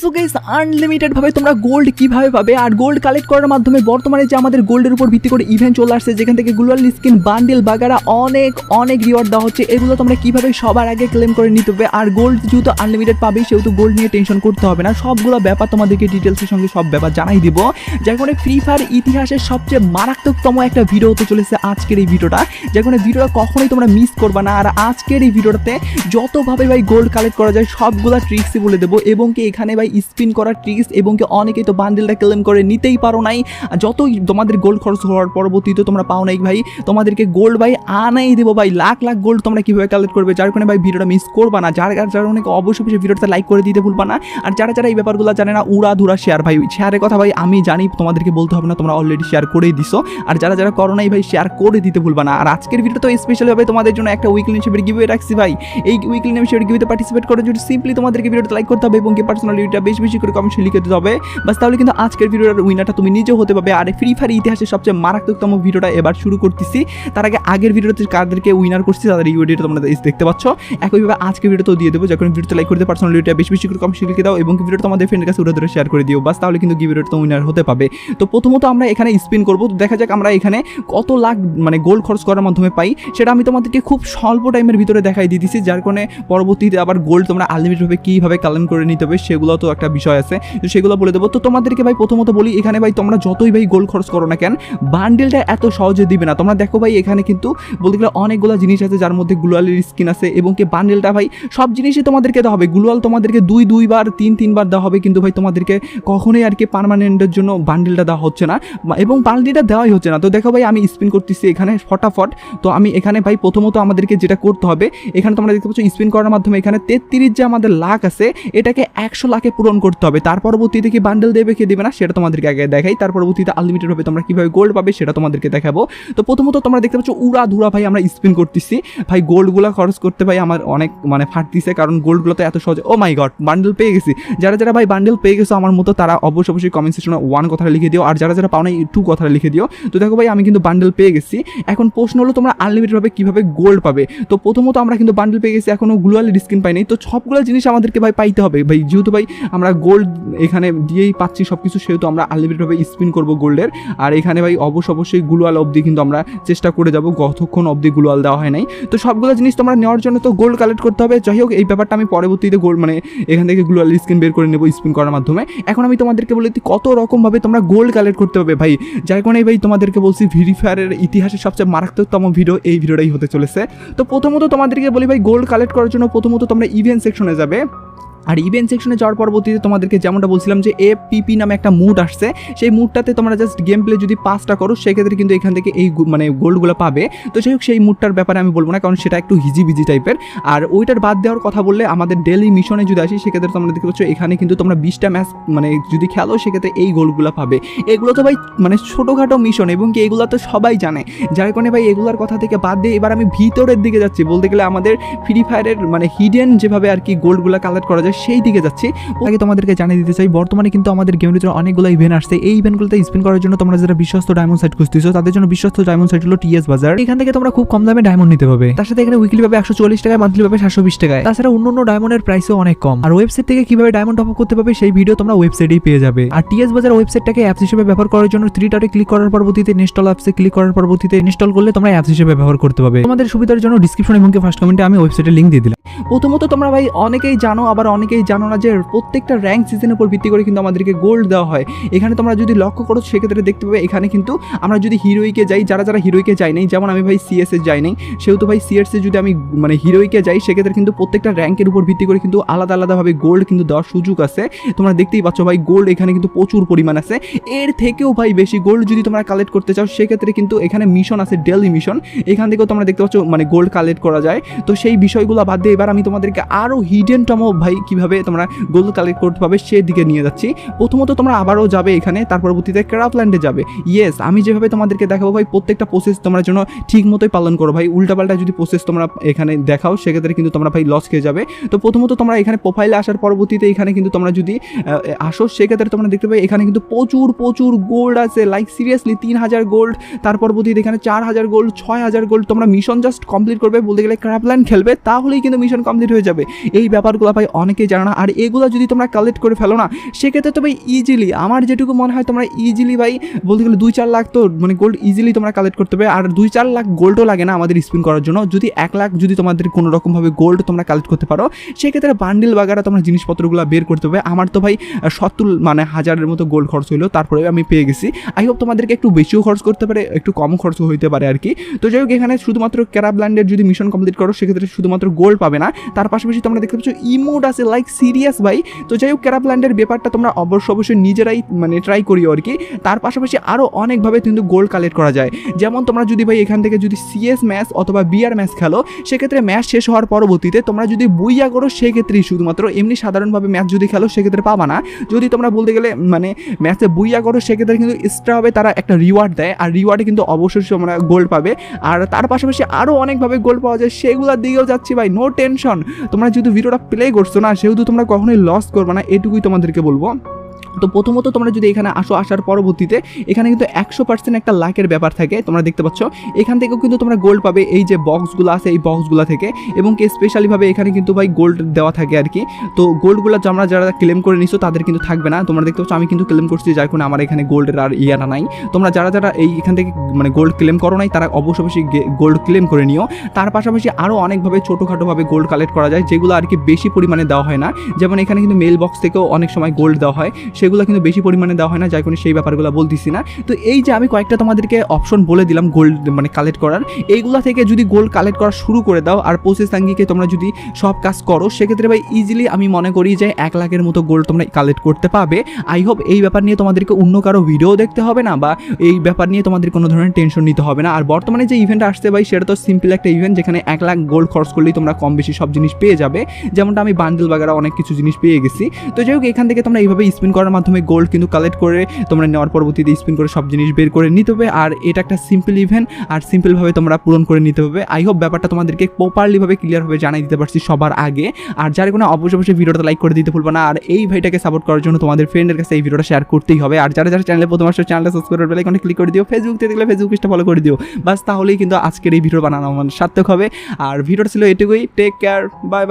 So guys unlimited ভাবে তোমরা gold কীভাবে পাবে? আর গোল্ড কালেক্ট করার মাধ্যমে বর্তমানে যে আমাদের গোল্ডের উপর ভিত্তি করে ইভেন্ট চলে আসছে, যেখান থেকে গ্লোবাল স্কিন বান্ডেল বাগারা অনেক অনেক রিওয়ার্ড দেওয়া হচ্ছে। এগুলো তোমরা কীভাবে সবার আগে ক্লেম করে নিতে হবে? আর গোল্ড যেহেতু আনলিমিটেড পাবে সেহেতু গোল্ড নিয়ে টেনশন করতে হবে না। সবগুলো ব্যাপার তোমাদেরকে ডিটেলসের সঙ্গে সব ব্যাপার জানাই দিব। যার কারণে ফ্রি ফায়ার ইতিহাসের সবচেয়ে মারাত্মকতম একটা ভিডিও হতে চলেছে আজকের এই ভিডিওটা যার কারণে ভিডিওটা কখনোই তোমরা মিস করবে না। আর আজকের এই ভিডিওটাতে যতভাবে ভাই গোল্ড কালেক্ট করা যায়, সবগুলা ট্রিক্সই বলে দেবো। এবং কি এখানে ভাই স্পিন করার ট্রিক্স এবং কি অনেকেই তো বান্ডেলটা ক্লেম করে নিতেই পারো নাই। যতই তোমাদের গোল্ড খরচ হওয়ার পরবর্তীতে তোমরা পাও নাই ভাই, তোমাদেরকে গোল্ড ভাই আনাই দেবো ভাই। লাখ লাখ গোল্ড তোমরা কীভাবে কালেক্ট করবে? যার কারণে ভাই ভিডিওটা মিস করবা না। যার যার কারণে অবশ্যই অবশ্যই ভিডিওটা লাইক করে দিতে ভুলবা না। আর যারা যারা এই ব্যাপারগুলো জানে না, উড়া ধুরা শেয়ার ভাই। শেয়ারের কথা ভাই আমি জানি, তোমাদেরকে বলতে হবে না, তোমরা অলরেডি শেয়ার করেই দিছো। আর যারা যারা করো নাই ভাই শেয়ার করে দিতে ভুলবা না। আর আজকের ভিডিও তো স্পেশাল হবে তোমাদের জন্য একটা উইকলি হিসেবে গিভে রাখছি ভাই। এই উইকলি হিসেবে গিভওয়েতে পার্টিসিপেট করার জন্য সিম্পলি তোমাদেরকে ভিডিওটা লাইক করতে হবে এবং কি পার্সোনাল ভিডিওটা বেশি বেশি করে কমেন্টে লিখে দিতে হবে। বাস তাহলে কিন্তু আজকের ভিডিওর উইনারটা তুমি নিজেও হতে পারবে। আর ফ্রি ফায়ার ইতিহাসের সবচেয়ে মারাত্মকতম ভিডিওটা এবার শুরু করতেছি। তার আগে আগের ভিডিওতে কাদেরকে উইনার করছি, তাদের এই ভিডিওটা তোমরা দেখতে পাচ্ছ। একইভাবে আজকের ভিডিওতেও দিয়ে দেবো। যখন ভিডিওতে লাইক করতে পার্সোনাল ভিডিওটা বেশি বেশি করে কমেন্ট লিখে দাও। এবং ভিডিওটা তোমাদের ফ্রেন্ডের কাছে উড়ে ধরে শেয়ার করে দিও। বাস তাহলে কিন্তু ভিডিওটা তো উইনার হতে পাবে। তো প্রথমত আমরা এখানে স্পিন করব। তো দেখা যাক আমরা এখানে কত লাখ মানে গোল্ড খরচ করার মাধ্যমে পাই। সেটা আমি তোমাদেরকে খুব স্বল্প টাইমের ভিতরে দেখাই দিতেছি যার কারণে পরবর্তীতে আবার গোল্ড তোমরা আনলিমিটেডভাবে কীভাবে কালেম করে নিতে হবে সেগুলো তো একটা বিষয় আছে, তো সেগুলো বলে দেবো। তো তোমাদেরকে ভাই প্রথমত বলি, এখানে ভাই তোমরা যতই ভাই গোল খরচ করো না কেন বান্ডেলটা এত সহজে দিবে না। তোমরা দেখো ভাই, এখানে কিন্তু বলতে গেলে অনেকগুলো জিনিস আছে যার মধ্যে গ্লোয়ালের স্কিন আছে এবং কি বান্ডেলটা ভাই সব জিনিসই তোমাদেরকে দেওয়া হবে। গ্লোয়াল তোমাদেরকে দুই, দুইবার, তিন, তিনবার দেওয়া হবে, কিন্তু ভাই তোমাদেরকে কখনোই আর কি পারমানেন্টের জন্য বান্ডেলটা দেওয়া হচ্ছে না। এবং বান্ডেলটা দেওয়াই হচ্ছে না। তো দেখো ভাই, আমি স্পিন করতেছি এখানে ফটাফট। তো আমি এখানে ভাই প্রথমত আমাদেরকে যেটা করতে হবে, এখানে তোমরা দেখতে পাচ্ছ স্পিন করার মাধ্যমে এখানে তেত্রিশ যে আমাদের লাখ আছে, এটাকে একশো লাখে পূরণ করতে হবে। তার পরবর্তীতে কি বান্ডেল দেবে, কে দেবে না, সেটা তোমাদেরকে আগে দেখাই। তার পরবর্তীতে আনলিমিটেড হবে তোমরা কীভাবে গোল্ড পাবে, সেটা তোমাদেরকে দেখাবো। তো প্রথমত তোমরা দেখতে পাচ্ছ, উড়া ধুরা ভাই আমরা স্পিন করতেছি। ভাই গোল্ডগুলো খরচ করতে ভাই আমার অনেক মানে ফাটতিছে, কারণ গোল্ডগুলো তো এত সহজে ও মাই গড বান্ডেল পেয়ে গেছি। যারা যারা ভাই বান্ডেল পেয়ে গেছো আমার মতো, তারা অবশ্যই অবশ্যই কমেন্ট সেকশনে ওয়ান কথাটা লিখে দিও। আর যারা যারা পাও না টু কথাটা লিখে দিও। তো দেখো ভাই, আমি কিন্তু বান্ডেল পেয়ে গেছি। এখন প্রশ্ন হলো, তোমরা আনলিমিটেডভাবে কীভাবে গোল্ড পাবে? তো প্রথমত আমরা কিন্তু বান্ডেল পেয়ে গেছি এখনও গ্লোয়ালি স্কিন পাই নাই তো সবগুলো জিনিস আমাদেরকে ভাই পাইতে হবে। ভাই, যেহেতু ভাই আমরা গোল্ড এখানে দিয়েই পাচ্ছি সব কিছু সেহেতু আমরা আনলিমিটেডভাবে স্পিন করব গোল্ডের আর এখানে ভাই অবশ্য অবশ্যই গ্লোয়াল অবধি কিন্তু আমরা চেষ্টা করে যাব, কতক্ষণ অবধি গ্লোয়াল দেওয়া হয় নাই। তো সবগুলো জিনিস তোমরা নেওয়ার জন্য তো গোল্ড কালেক্ট করতে হবে। যাই হোক, এই ব্যাপারটা আমি পরবর্তীতে গোল্ড মানে এখান থেকে গ্লোয়াল স্কিন বের করে নেব স্পিন করার মাধ্যমে। এখন আমি তোমাদেরকে বলে দিই, কত রকমভাবে তোমরা গোল্ড কালেক্ট করতে হবে ভাই। যার কারণে ভাই তোমাদেরকে বলছি ফ্রি ফায়ারের ইতিহাসের সবচেয়ে মারাত্মকতম ভিডিও এই ভিডিওটাই হতে চলেছে। তো প্রথমত তোমাদেরকে বলি ভাই গোল্ড কালেক্ট করার জন্য প্রথমত তোমরা ইভেন্ট সেকশনে যাবে। আর ইভেন্ট সেকশনে যাওয়ার পরবর্তীতে তোমাদেরকে যেমনটা বলছিলাম যে এ পিপি নামে একটা মুড আসছে, সেই মুডটাতে তোমরা জাস্ট গেম প্লে যদি পাসটা করো, সেক্ষেত্রে কিন্তু এখান থেকে এই মানে গোল্ডগুলো পাবে। তো সেই হোক, সেই মুডটার ব্যাপারে আমি বলব না, কারণ সেটা একটু হিজি বিজি টাইপের আর ওইটার বাদ দেওয়ার কথা বললে আমাদের ডেলি মিশনে যদি আসি, সেক্ষেত্রে তোমরা দেখতে পাচ্ছ, এখানে কিন্তু তোমরা বিশটা ম্যাচ মানে যদি খেলো, সেক্ষেত্রে এই গোলগুলো পাবে। এগুলো তো ভাই মানে ছোটোখাটো মিশন এবং কি এগুলো তো সবাই জানে। যার কারণে ভাই এগুলোর কথা থেকে বাদ দিয়ে এবার আমি ভিতরের দিকে যাচ্ছি। বলতে গেলে আমাদের ফ্রি ফায়ারের মানে হিডেন যেভাবে আর কি গোল্ডগুলো কালেক্ট করা যায় সেই দিকে যাচ্ছি। আগে তোমাদেরকে জানিয়ে দিতে চাই, বর্তমানে কিন্তু আমাদের গেমের জন্য অনেকগুলো ইভেন্ট আসছে। এই ইভেন্টগুলোতে স্পিন করার জন্য তোমরা যারা বিশ্বস্ত ডায়মন্ড সাইট খুঁজতেছো, তাদের জন্য বিশ্বস্ত ডায়মন্ড সাইট হলো টিএস বাজার এখান থেকে তোমরা খুব কম দামে ডায়মন্ড নিতে পাবে তার সাথে এখানে উইকলি পাবে একশো চল্লিশ টাকায় মান্থলি পাবে সাতশো বিশ টাকায়। তাছাড়া অন্য অন্য ডায়মন্ডের প্রাইসও অনেক কম। আর ওয়েবসাইট থেকে কীভাবে ডায়মন্ড টপ করতে পারবে, সেই ভিডিও তোমরা ওয়েবসাইটেই পেয়ে যাবে। আর টিএস বাজার ওয়েবসাইটটাকে অ্যাপস হিসেবে ব্যবহার করার জন্য থ্রি ডটে ক্লিক করার পরবর্তীতে ইনস্টল অ্যাপসে ক্লিক করার পরবর্তীতে ইনস্টল করলে তোমরা অ্যাপস হিসেবে ব্যবহার করতে পারবে। তোমাদের সুবিধার জন্য ডিসক্রিপশন এবং ফার্স্ট কমেন্টে আমি ওয়েবসাইটের লিঙ্ক দিয়ে দিলাম। প্রথমত তোমরা ভাই, অনেকেই জানো, আবার অনেকেই জানো না যে প্রত্যেকটা র্যাঙ্ক সিজনের উপর ভিত্তি করে কিন্তু আমাদেরকে গোল্ড দেওয়া হয়। এখানে তোমরা যদি লক্ষ্য করো, সেক্ষেত্রে দেখতে পাবে এখানে কিন্তু আমরা যদি হিরোইকে যাই, যারা যারা হিরোইকে যাই নাই, যেমন আমি ভাই সিএসএ যাই নাই, সেহেতু ভাই সিএসএ যদি আমি মানে হিরোইকে যাই, সেক্ষেত্রে কিন্তু প্রত্যেকটা র্যাঙ্কের উপর ভিত্তি করে কিন্তু আলাদা আলাদাভাবে গোল্ড কিন্তু দেওয়ার সুযোগ আছে। তোমরা দেখতেই পাচ্ছ ভাই গোল্ড এখানে কিন্তু প্রচুর পরিমাণ আছে। এর থেকেও ভাই বেশি গোল্ড যদি তোমরা কালেক্ট করতে চাও, সেক্ষেত্রে কিন্তু এখানে মিশন আছে ডেলি মিশন এখান থেকেও তোমরা দেখতে পাচ্ছ মানে গোল্ড কালেক্ট করা যায়। তো সেই বিষয়গুলো বাদ দিয়ে এবার আমি তোমাদেরকে আরও হিডেনতম ভাই কীভাবে তোমরা গোল্ড কালেক্ট করতে পারবে সেদিকে নিয়ে যাচ্ছি। প্রথমত তোমরা আবারও যাবে এখানে, তার পরবর্তীতে ক্রাফল্যান্ডে যাবে। ইয়েস আমি যেভাবে তোমাদেরকে দেখাবো ভাই, প্রত্যেকটা প্রসেস তোমরা যেন ঠিক মতোই পালন করো ভাই। উল্টাপাল্টা যদি প্রসেস তোমরা এখানে দেখাও, সেক্ষেত্রে কিন্তু তোমরা ভাই লস খেয়ে যাবে। তো প্রথমত তোমরা এখানে প্রোফাইলে আসার পরবর্তীতে এখানে কিন্তু তোমরা যদি আসো, সেক্ষেত্রে তোমরা দেখতে পাবে এখানে কিন্তু প্রচুর প্রচুর গোল্ড আছে। লাইক সিরিয়াসলি তিন হাজার গোল্ড তার পরবর্তীতে এখানে চার হাজার গোল্ড ছয় হাজার গোল্ড তোমরা মিশন জাস্ট কমপ্লিট করবে। বলতে গেলে ক্রাফল্যান্ড খেলবে, তাহলেই কিন্তু মিশন কমপ্লিট হয়ে যাবে। এই ব্যাপারগুলো ভাই অনেক অনেকেই জানো না, আর এগুলো যদি তোমরা কালেক্ট করে ফেলো না, সেক্ষেত্রে তো ভাই ইজিলি আমার যেটুকু মনে হয় তোমরা ইজিলি ভাই, বলতে গেলে দুই চার লাখ তো মানে গোল্ড ইজিলি তোমরা কালেক্ট করতে হবে আর দুই চার লাখ গোল্ডও লাগে না আমাদের স্পিন করার জন্য। যদি এক লাখ যদি তোমাদের কোনো রকমভাবে গোল্ড তোমরা কালেক্ট করতে পারো, সেক্ষেত্রে বান্ডিল বাগারা তোমরা জিনিসপত্রগুলো বের করতে হবে আমার তো ভাই সত্তর মানে হাজারের মতো গোল্ড খরচ হইল, তারপরে আমি পেয়ে গেছি। আই হোপ তোমাদেরকে একটু বেশিও খরচ করতে পারে, একটু কম খরচ হইতে পারে আর কি। তো যাই হোক, এখানে শুধুমাত্র ক্যারাব্ল্যান্ডের যদি মিশন কমপ্লিট করো, সেক্ষেত্রে শুধুমাত্র গোল্ড পাবে না। তার পাশাপাশি তোমরা দেখতে পাচ্ছ ইমোড আছে লাইক সিরিয়াস ভাই। তো যাই হোক ক্যারাব্ল্যান্ডের ব্যাপারটা তোমরা অবশ্য অবশ্যই নিজেরাই মানে ট্রাই করিও আর কি। তার পাশাপাশি আরও অনেকভাবে কিন্তু গোল্ড কালেক্ট করা যায়। যেমন তোমরা যদি, ভাই, এখান থেকে যদি সিএস ম্যাচ অথবা বিআর ম্যাচ খেলো, সেক্ষেত্রে ম্যাচ শেষ হওয়ার পরবর্তীতে তোমরা যদি বুইয়া করো, সেক্ষেত্রেই শুধুমাত্র এমনি সাধারণভাবে ম্যাচ যদি খেলো, সেক্ষেত্রে পাবা না। যদি তোমরা বলতে গেলে মানে ম্যাচে বুইয়া করো, সেক্ষেত্রে কিন্তু এক্সট্রাভাবে তারা একটা রিওয়ার্ড দেয়। আর রিওয়ার্ডে কিন্তু অবশ্যই তোমরা গোল্ড পাবে। আর তার পাশাপাশি আরও অনেকভাবে গোল্ড পাওয়া যায়, সেগুলোর দিকেও যাচ্ছি, ভাই নো টেনশন তোমরা যদি ভিডিওটা প্লে করছ না সেহেতু তোমরা কখনোই লস করবে না এটুকুই তোমাদেরকে বলব। তো প্রথমত তোমরা যদি এখানে আসো আসার পরবর্তীতে, এখানে কিন্তু একশো পার্সেন্ট একটা লাকের ব্যাপার থাকে, তোমরা দেখতে পাচ্ছ। এখান থেকেও কিন্তু তোমরা গোল্ড পাবে, এই যে বক্সগুলো আছে, এই বক্সগুলো থেকে। এবং স্পেশালিভাবে এখানে কিন্তু ভাই গোল্ড দেওয়া থাকে আর কি। তো গোল্ডগুলো আমরা যারা ক্লেম করে নিছো, তাদের কিন্তু থাকবে না। তোমরা দেখতে পাচ্ছ, আমি কিন্তু ক্লেম করছি, যার কোনো আমার এখানে গোল্ডের আর ইয়াটা নাই। তোমরা যারা যারা এই এখান থেকে মানে গোল্ড ক্লেম করো নাই, তারা অবশ্যই অবশ্যই গোল্ড ক্লেম করে নিও। তার পাশাপাশি আরও অনেকভাবে ছোটোখাটোভাবে গোল্ড কালেক্ট করা যায়, যেগুলো আর কি বেশি পরিমাণে দেওয়া হয় না। যেমন এখানে কিন্তু মেল বক্স থেকেও অনেক সময় গোল্ড দেওয়া হয়। সেগুলো কিন্তু বেশি পরিমাণে দেওয়া হয় না, যার কোনো সেই ব্যাপারগুলো বলতেছি না। তো এই যে আমি কয়েকটা তোমাদেরকে অপশন বলে দিলাম গোল্ড মানে কালেক্ট করার। এইগুলো থেকে যদি গোল্ড কালেক্ট করা শুরু করে দাও আর প্রসেস আঙ্গিকে তোমরা যদি সব কাজ করো, সেক্ষেত্রে ভাই ইজিলি আমি মনে করি যে এক লাখের মতো গোল্ড তোমরা কালেক্ট করতে পারবে আই হোপ এই ব্যাপার নিয়ে তোমাদেরকে অন্য কারও ভিডিও দেখতে হবে না বা এই ব্যাপার নিয়ে তোমাদের কোনো ধরনের টেনশন নিতে হবে না। আর বর্তমানে যে ইভেন্ট আসছে ভাই, সেটা তো সিম্পল একটা ইভেন্ট যেখানে এক লাখ গোল্ড খরচ করলেই তোমরা কম বেশি সব জিনিস পেয়ে যাবে। যেমনটা আমি বান্ডেল বাগেরা অনেক কিছু জিনিস পেয়ে গেছি। তো যাই হোক, এখান থেকে তোমরা এইভাবে স্পিন করার মাধ্যমে গোল্ড কিন্তু কালেক্ট করে তোমরা নেওয়ার পরবর্তীতে স্পিন করে সব জিনিস বের করে নিতে হবে। আর এটা একটা সিম্পল ইভেন্ট আর সিম্পলভাবে তোমরা পূরণ করে নিতে হবে। আই হোপ ব্যাপারটা তোমাদেরকে প্রপারলিভাবে ক্লিয়ারভাবে জানাই দিতে পারছি সবার আগে। আর যার কোনো অবশ্যই অবশ্যই ভিডিওটা লাইক করে দিতে ভুলবো না, আর এই ভাইটাকে সাপোর্ট করার জন্য তোমাদের ফ্রেন্ডের কাছে এই ভিডিওটা শেয়ার করতেই হবে। আর যারা যারা চ্যানেলে প্রথম চ্যানেলটা সাবস্ক্রাইব করে বেলাইকনে ক্লিক করে দিও। ফেসবুক দেখলে ফেসবুক পেজটা ফলো করে দিও। বাস তাহলেই কিন্তু আজকের এই ভিডিও বানানো আমার সার্থক হবে। আর ভিডিওটা ছিল এটুকুই। Take care bye bye